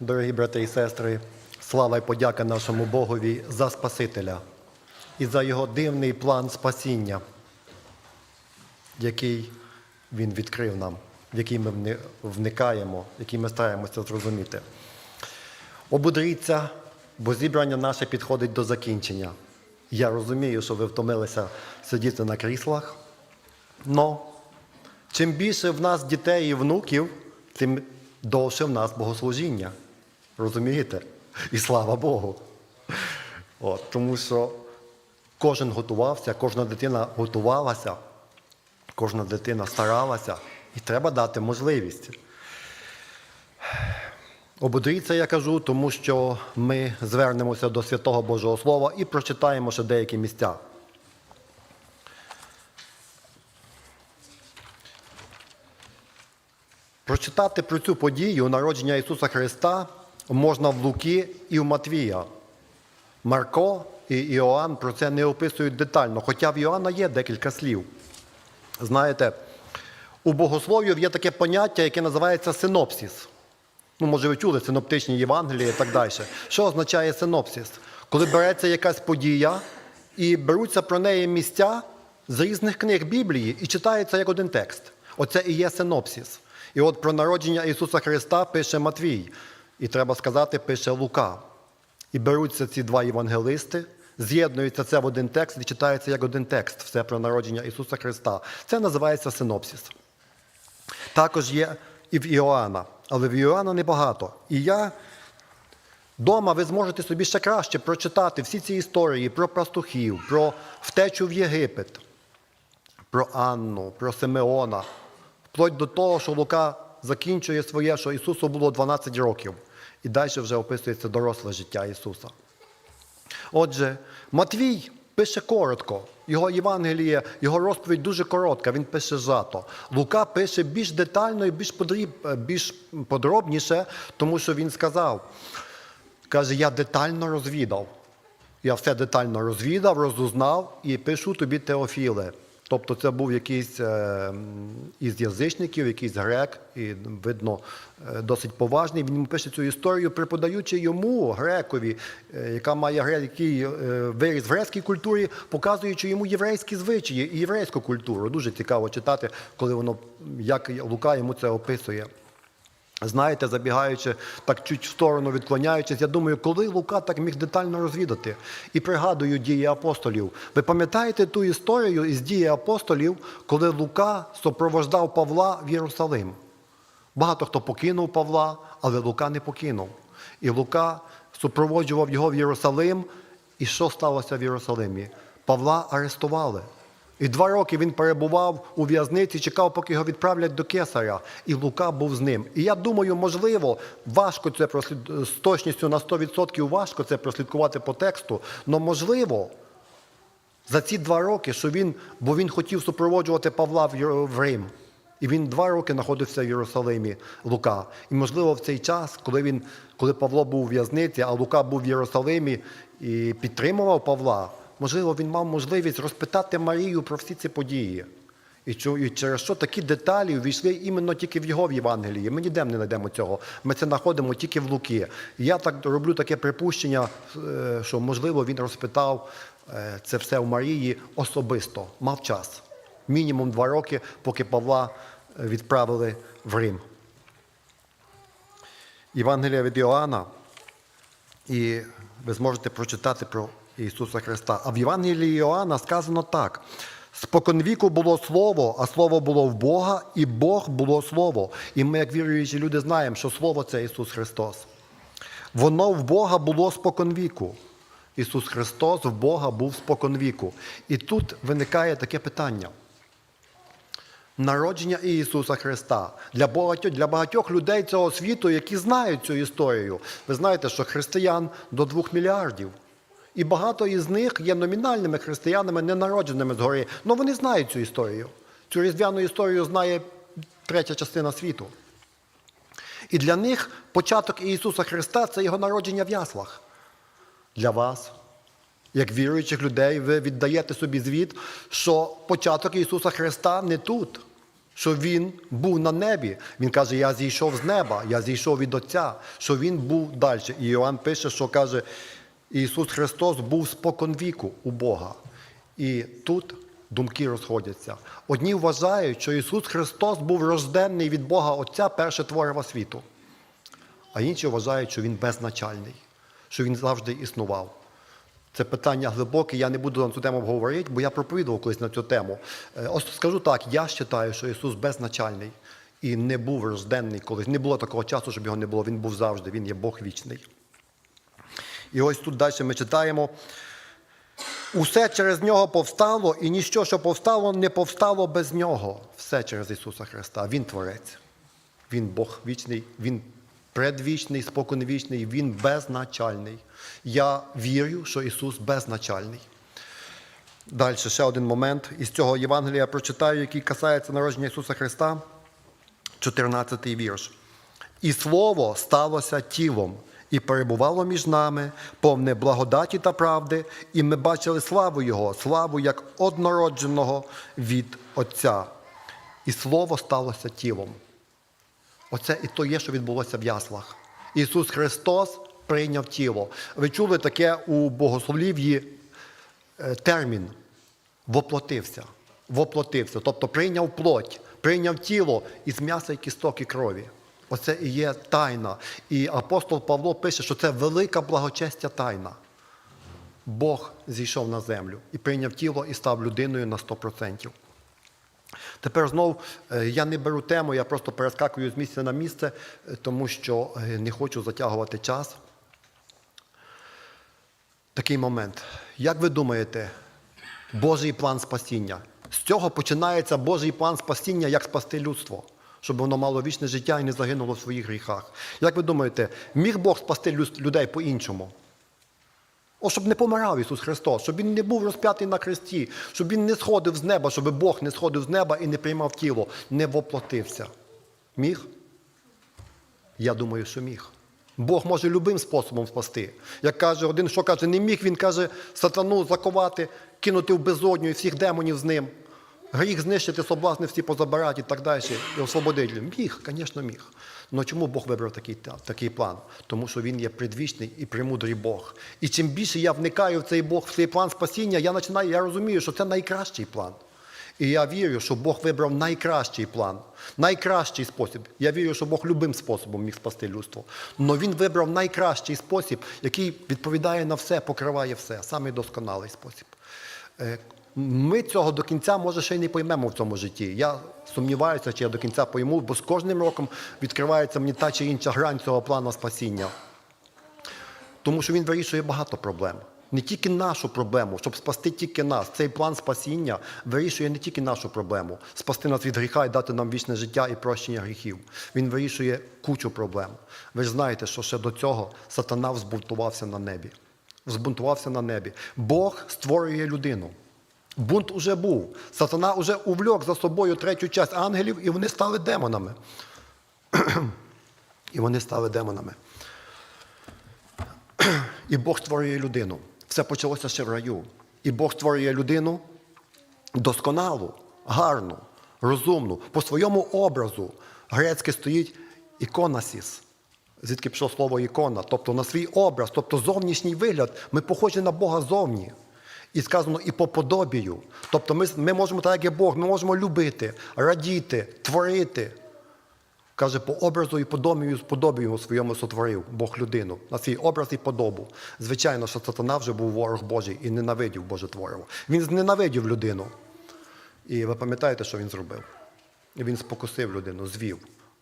Дорогі брати і сестри, слава і подяка нашому Богові за Спасителя і за його дивний план спасіння, який Він відкрив нам, в який ми вникаємо, який ми стараємося зрозуміти. Ободріться, бо зібрання наше підходить до закінчення. Я розумію, що ви втомилися сидіти на кріслах, але чим більше в нас дітей і внуків, тим довше в нас богослужіння. Розумієте? І слава Богу. От, тому що кожен готувався, кожна дитина готувалася, кожна дитина старалася, і треба дати можливість. Ободріться, я кажу, тому що ми звернемося до святого Божого Слова і прочитаємо ще деякі місця. Прочитати про цю подію народження Ісуса Христа можна в Луки і в Матвія. Марко і Іоанн про це не описують детально, хоча в Іоанна є декілька слів. Знаєте, у богослов'ю є таке поняття, яке називається синопсис. Ну, може, ви чули синоптичні Євангелії і так далі. Що означає синопсис? Коли береться якась подія і беруться про неї місця з різних книг Біблії і читається як один текст. Оце і є синопсис. І от про народження Ісуса Христа пише Матвій. І треба сказати, пише Лука. І беруться ці два євангелисти, з'єднується це в один текст і читається як один текст, все про народження Ісуса Христа. Це називається синопсис. Також є і в Іоанна, але в Іоанна небагато. І я Дома ви зможете собі ще краще прочитати всі ці історії про пастухів, про втечу в Єгипет, про Анну, про Симеона, вплоть до того, що Лука закінчує своє, що Ісусу було 12 років. І далі вже описується доросле життя Ісуса. Отже, Матвій пише коротко. Його Євангеліє, його розповідь дуже коротка, він пише зато. Лука пише більш детально і більш, подріб, більш подробніше, тому що він сказав, каже, я детально розвідав. Я все детально розвідав, розузнав і пишу тобі Теофіле. Тобто це був якийсь е, із язичників, якийсь грек, і видно, е, досить поважний. Він пише цю історію, преподаючи йому, грекові, е, яка має гре- який виріс в грецькій культурі, показуючи йому єврейські звичаї і єврейську культуру. Дуже цікаво читати, коли воно як Лука йому це описує. Знаєте, забігаючи так чуть в сторону відклоняючись, я думаю, коли Лука так міг детально розвідати і пригадую дії апостолів. Ви пам'ятаєте ту історію із дії апостолів, коли Лука супровождав Павла в Єрусалим? Багато хто покинув Павла, але Лука не покинув. І Лука супроводжував його в Єрусалим. І що сталося в Єрусалимі? Павла арестували. І два роки він перебував у в'язниці, чекав, поки його відправлять до Кесаря. І Лука був з ним. І я думаю, можливо, важко це прослід... з точністю на 100% важко це прослідкувати по тексту, але можливо, за ці два роки, що він, бо він хотів супроводжувати Павла в Рим. І він два роки знаходився в Єрусалимі Лука. І, можливо, в цей час, коли він, коли Павло був у в'язниці, а Лука був в Єрусалимі і підтримував Павла, можливо, він мав можливість розпитати Марію про всі ці події. І, через що такі деталі увійшли іменно тільки в його в Євангелії. Ми ніде не знайдемо цього. Ми це знаходимо тільки в Луки. Я так роблю таке припущення, е, що можливо він розпитав е, це все у Марії особисто, мав час. Мінімум два роки, поки Павла е, відправили в Рим. Євангелія від Іоанна, і ви зможете прочитати про Ісуса Христа. А в Євангелії Іоанна сказано так: споконвіку було Слово, а Слово було в Бога, і Бог було Слово. І ми, як віруючі люди, знаємо, що Слово це Ісус Христос. Воно в Бога було споконвіку. Ісус Христос в Бога був споконвіку. І тут виникає таке питання. Народження Ісуса Христа для багатьох, для багатьох людей цього світу, які знають цю історію. Ви знаєте, що християн до двох мільярдів. І багато із них є номінальними християнами, не народженими згори. Але вони знають цю історію. Цю різдвяну історію знає третя частина світу. І для них початок Ісуса Христа це його народження в яслах. Для вас, як віруючих людей, ви віддаєте собі звіт, що початок Ісуса Христа не тут. що він був на небі. Він каже, я зійшов з неба, я зійшов від Отця, що він був далі. І Іоанн пише, що каже, Ісус Христос був споконвіку у Бога. І тут думки розходяться. Одні вважають, що Ісус Христос був рожденний від Бога Отця перше творива світу. А інші вважають, що він безначальний, що він завжди існував. Це питання глибоке, я не буду на цю тему говорити, бо я проповідував колись на цю тему. Е, Ось скажу так, я вважаю, що Ісус безначальний і не був рожденний колись. Не було такого часу, щоб його не було. Він був завжди, він є Бог вічний. І ось тут далі ми читаємо. Усе через нього повстало, і ніщо, що повстало, не повстало без нього. Все через Ісуса Христа. Він творець. Він Бог вічний, Він предвічний, споконвічний, Він безначальний. Я вірю, що Ісус безначальний. Далі ще один момент. Із цього Євангелія я прочитаю, який касається народження Ісуса Христа, 14 вірш. І Слово сталося тілом і перебувало між нами, повне благодаті та правди, і ми бачили славу Його, славу як однородженого від Отця. І Слово сталося тілом. Оце і то є, що відбулося в яслах. Ісус Христос прийняв тіло. Ви чули таке у богослов'ї е, термін воплотився. Воплотився, тобто прийняв плоть, прийняв тіло із м'яса і кісток і крові. Оце і є тайна. І апостол Павло пише, що це велика благочестя тайна. Бог зійшов на землю і прийняв тіло і став людиною на 100%. Тепер знов е, я не беру тему, я просто перескакую з місця на місце, е, тому що е, не хочу затягувати час. Такий момент. Як ви думаєте, Божий план спасіння? З цього починається Божий план спасіння, як спасти людство, щоб воно мало вічне життя і не загинуло в своїх гріхах. Як ви думаєте, міг Бог спасти людей по-іншому? О, щоб не помирав Ісус Христос, щоб Він не був розп'ятий на хресті, щоб Він не сходив з неба, щоб Бог не сходив з неба і не приймав тіло, не воплотився. Міг? Я думаю, що міг. Бог може любим способом спасти. Як каже один, що каже, не міг, він каже, сатану заковати, кинути в безодню і всіх демонів з ним. Гріх знищити, соблазни всі позабирати і так далі, і освободити. Міг, звісно, міг. Але чому Бог вибрав такий, такий план? Тому що він є предвічний і премудрий Бог. І чим більше я вникаю в цей Бог, в цей план спасіння, я починаю, я розумію, що це найкращий план. І я вірю, що Бог вибрав найкращий план, найкращий спосіб. Я вірю, що Бог любим способом міг спасти людство. Але Він вибрав найкращий спосіб, який відповідає на все, покриває все, самий досконалий спосіб. Ми цього до кінця, може, ще й не поймемо в цьому житті. Я сумніваюся, чи я до кінця пойму, бо з кожним роком відкривається мені та чи інша грань цього плану спасіння. Тому що він вирішує багато проблем. Не тільки нашу проблему, щоб спасти тільки нас. Цей план спасіння вирішує не тільки нашу проблему, спасти нас від гріха і дати нам вічне життя і прощення гріхів. Він вирішує кучу проблем. Ви ж знаєте, що ще до цього сатана взбунтувався на небі. Взбунтувався на небі. Бог створює людину. Бунт уже був. Сатана уже увльок за собою третю часть ангелів, і вони стали демонами. і вони стали демонами. І Бог створює людину. Все почалося ще в раю. І Бог створює людину досконалу, гарну, розумну, по своєму образу. Грецьке стоїть іконасіс. Звідки пішло слово ікона, тобто на свій образ, тобто зовнішній вигляд, ми похожі на Бога зовні. І сказано і по подобію. Тобто ми, ми можемо, так як є Бог, ми можемо любити, радіти, творити. Каже, по образу і подобію, подобію своєму сотворив Бог людину на свій образ і подобу. Звичайно, що сатана вже був ворог Божий і ненавидів Боже твориво. Він зненавидів людину. І ви пам'ятаєте, що він зробив? Він спокусив людину, звів,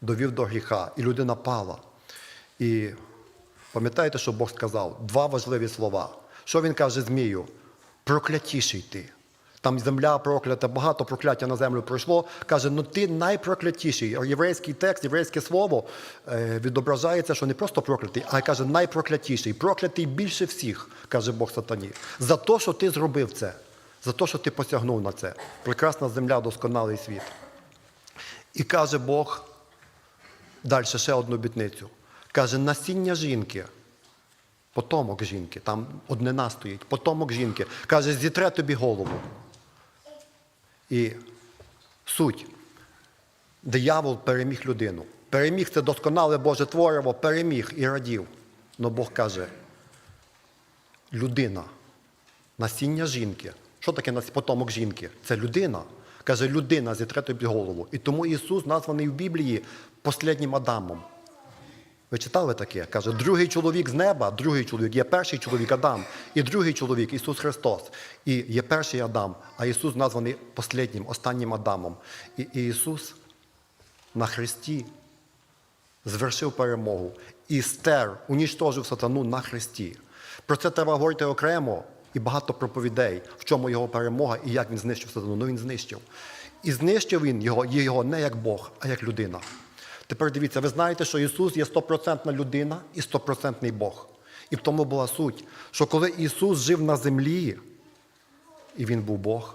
довів до гріха, і людина пала. І пам'ятаєте, що Бог сказав? Два важливі слова. Що він каже Змію? Проклятіший ти. Там земля проклята, багато прокляття на землю пройшло. Каже, ну ти найпроклятіший. Єврейський текст, єврейське слово е, відображається, що не просто проклятий, а каже найпроклятіший. Проклятий більше всіх, каже Бог сатані. За те, що ти зробив це, за те, що ти посягнув на це. Прекрасна земля, досконалий світ. І каже Бог, далі ще одну обітницю. Каже, насіння жінки. Потомок жінки, там однина стоїть, потомок жінки. Каже, зітре тобі голову. І суть. Диявол переміг людину. Переміг це досконале Боже Творево, переміг і радів. Но Бог каже, людина, насіння жінки. Що таке потомок жінки? Це людина. Каже, людина зітре тобі голову. І тому Ісус названий в Біблії посліднім Адамом. Ви читали таке? Каже, другий чоловік з неба, другий чоловік, є перший чоловік Адам, і другий чоловік Ісус Христос. І є перший Адам, а Ісус названий посліднім, останнім Адамом. І, Ісус на Христі звершив перемогу і стер, уніштожив сатану на Христі. Про це треба говорити окремо і багато проповідей, в чому його перемога і як він знищив сатану. Ну він знищив. І знищив він його, його не як Бог, а як людина. Тепер дивіться, ви знаєте, що Ісус є стопроцентна людина і стопроцентний Бог. І в тому була суть, що коли Ісус жив на землі, і Він був Бог,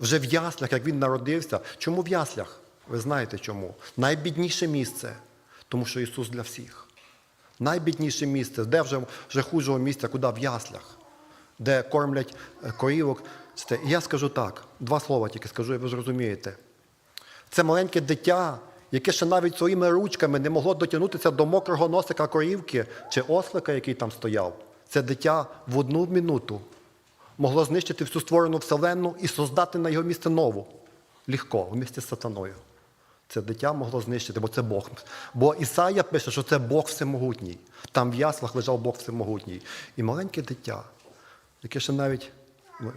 вже в яслях, як Він народився, чому в яслях? Ви знаєте чому? Найбідніше місце, тому що Ісус для всіх. Найбідніше місце, де вже, вже хужого місця, куди в яслях, де кормлять е, корівок. І я скажу так, два слова тільки скажу, і ви зрозумієте. Це маленьке дитя, яке ще навіть своїми ручками не могло дотягнутися до мокрого носика корівки чи ослика, який там стояв. Це дитя в одну минуту могло знищити всю створену вселенну і создати на його місце нову. Легко, в місті з сатаною. Це дитя могло знищити, бо це Бог. Бо Ісая пише, що це Бог всемогутній. Там в яслах лежав Бог всемогутній. І маленьке дитя, яке ще навіть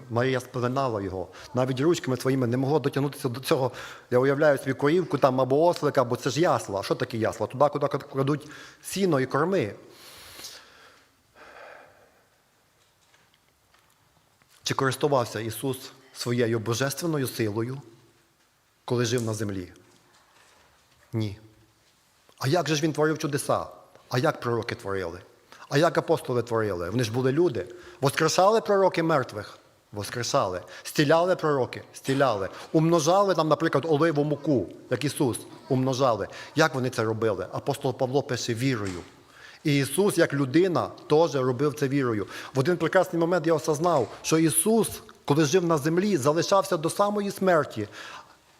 Марія спеленала його, навіть ручками своїми не могло дотягнутися до цього. Я уявляю собі корівку там або ослика, бо це ж ясла. Що таке ясла? Туди, куди кладуть сіно і корми. Чи користувався Ісус своєю божественною силою, коли жив на землі? Ні. А як же ж він творив чудеса? А як пророки творили? А як апостоли творили? Вони ж були люди. Воскрешали пророки мертвих? Воскрешали. Стіляли пророки? Стіляли. Умножали там, наприклад, оливу муку, як Ісус, умножали. Як вони це робили? Апостол Павло пише вірою. І Ісус, як людина, теж робив це вірою. В один прекрасний момент я осознав, що Ісус, коли жив на землі, залишався до самої смерті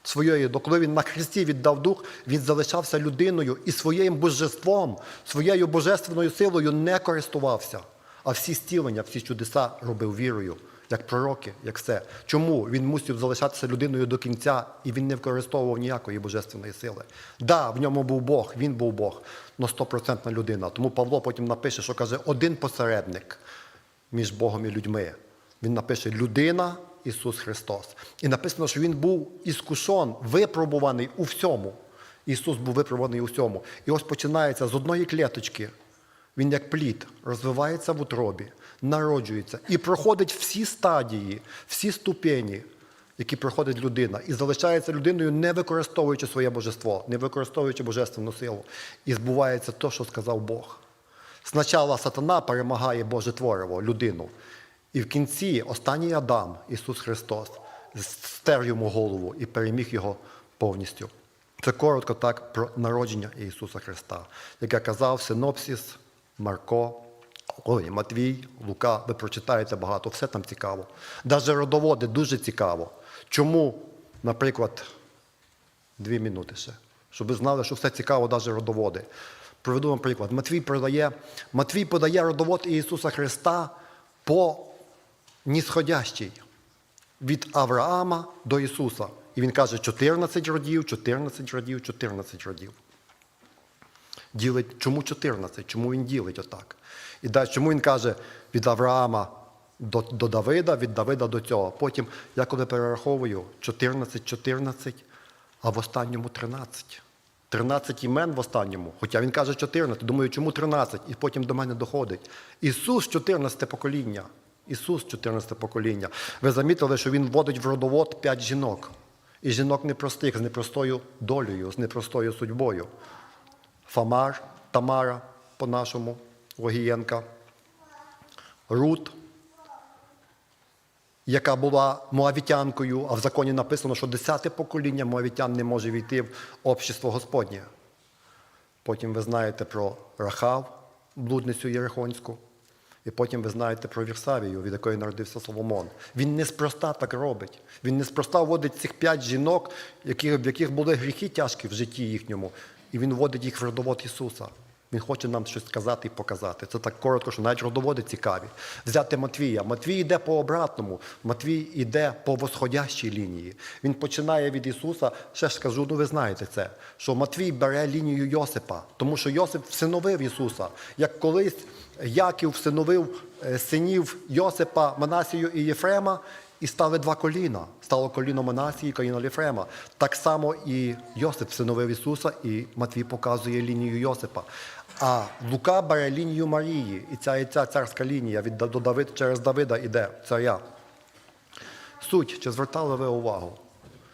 своєї, коли він на Христі віддав дух, він залишався людиною і своїм божеством, своєю божественною силою не користувався. А всі стілення, всі чудеса робив вірою, як пророки, як все. Чому він мусив залишатися людиною до кінця, і він не використовував ніякої божественної сили? Да, в ньому був Бог, він був Бог, але стопроцентна людина. Тому Павло потім напише, що каже, один посередник між Богом і людьми. Він напише людина Ісус Христос. І написано, що Він був іскушон, випробуваний у всьому. Ісус був випробуваний у всьому. І ось починається з одної клеточки. Він як плід розвивається в утробі, народжується і проходить всі стадії, всі ступені, які проходить людина, і залишається людиною, не використовуючи своє божество, не використовуючи божественну силу. І збувається те, що сказав Бог. Спочатку сатана перемагає Боже Твориво, людину. І в кінці останній Адам, Ісус Христос, стер йому голову і переміг його повністю. Це коротко так про народження Ісуса Христа. Як я казав, синопсис, Марко, Матвій, Лука, ви прочитаєте багато, все там цікаво. Навіть родоводи дуже цікаво. Чому, наприклад, Дві минути ще. Щоб ви знали, що все цікаво, навіть родоводи. Проведу вам приклад. Матвій подає, Матвій подає родовод Ісуса Христа по нісходящій від Авраама до Ісуса. І він каже 14 родів, 14 родів, 14 родів. Ділить, чому 14? Чому він ділить отак? І далі, чому він каже від Авраама до, до Давида, від Давида до цього. Потім, я коли перераховую 14, 14, а в останньому 13. 13 імен в останньому, хоча він каже 14, думаю, чому 13? І потім до мене доходить. Ісус 14 покоління. Ісус 14 покоління. Ви замітили, що Він вводить в родовод 5 жінок. І жінок непростих, з непростою долею, з непростою судьбою. Фамар, Тамара, по-нашому, Логієнка, Рут, яка була моавітянкою, а в законі написано, що десяте покоління моавітян не може війти в общество Господнє. Потім ви знаєте про Рахав, блудницю Єрихонську. І потім ви знаєте про Вірсавію, від якої народився Соломон. Він неспроста так робить. Він неспроста вводить цих п'ять жінок, в яких були гріхи тяжкі в житті їхньому, і він вводить їх в родовод Ісуса. Він хоче нам щось сказати і показати. Це так коротко, що навіть родоводи цікаві. Взяти Матвія. Матвій йде по обратному. Матвій йде по восходящій лінії. Він починає від Ісуса. Ще ж скажу, ну ви знаєте це, що Матвій бере лінію Йосипа, тому що Йосип всиновив Ісуса. Як колись Яків всиновив е, синів Йосипа, Манасію і Єфрема, і стали два коліна. Стало коліно Манасії і коліно Єфрема. Так само і Йосип всиновив Ісуса, і Матвій показує лінію Йосипа. А Лука бере лінію Марії, і ця, і ця царська лінія від до Давид, через Давида іде царя. Суть, чи звертали ви увагу?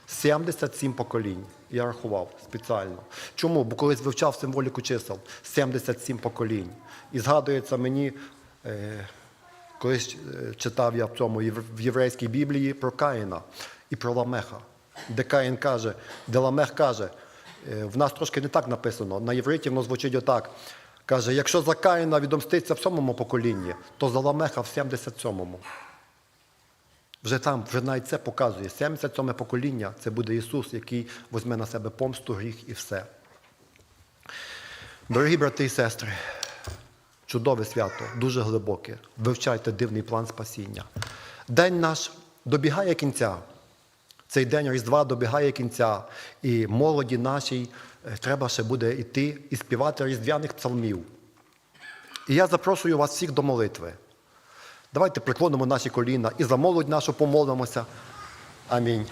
77 поколінь. Я рахував спеціально. Чому? Бо колись вивчав символіку чисел 77 поколінь. І згадується мені, е, колись е, читав я в цьому в єврейській Біблії про Каїна і про Ламеха. Де Каїн каже, де Ламех каже, е, в нас трошки не так написано. На євриті воно звучить отак. Каже, якщо за Каїна відомститься в сьомому поколінні, то за Ламеха в 77-му. Вже там, вже навіть це показує. 77 покоління це буде Ісус, який візьме на себе помсту, гріх і все. Дорогі брати і сестри, чудове свято, дуже глибоке. Вивчайте дивний план спасіння. День наш добігає кінця. Цей день Різдва добігає кінця, і молоді нашій е, треба ще буде йти і співати різдвяних псалмів. І я запрошую вас всіх до молитви. Давайте приклонимо наші коліна і за молодь нашу помолимося. Амінь.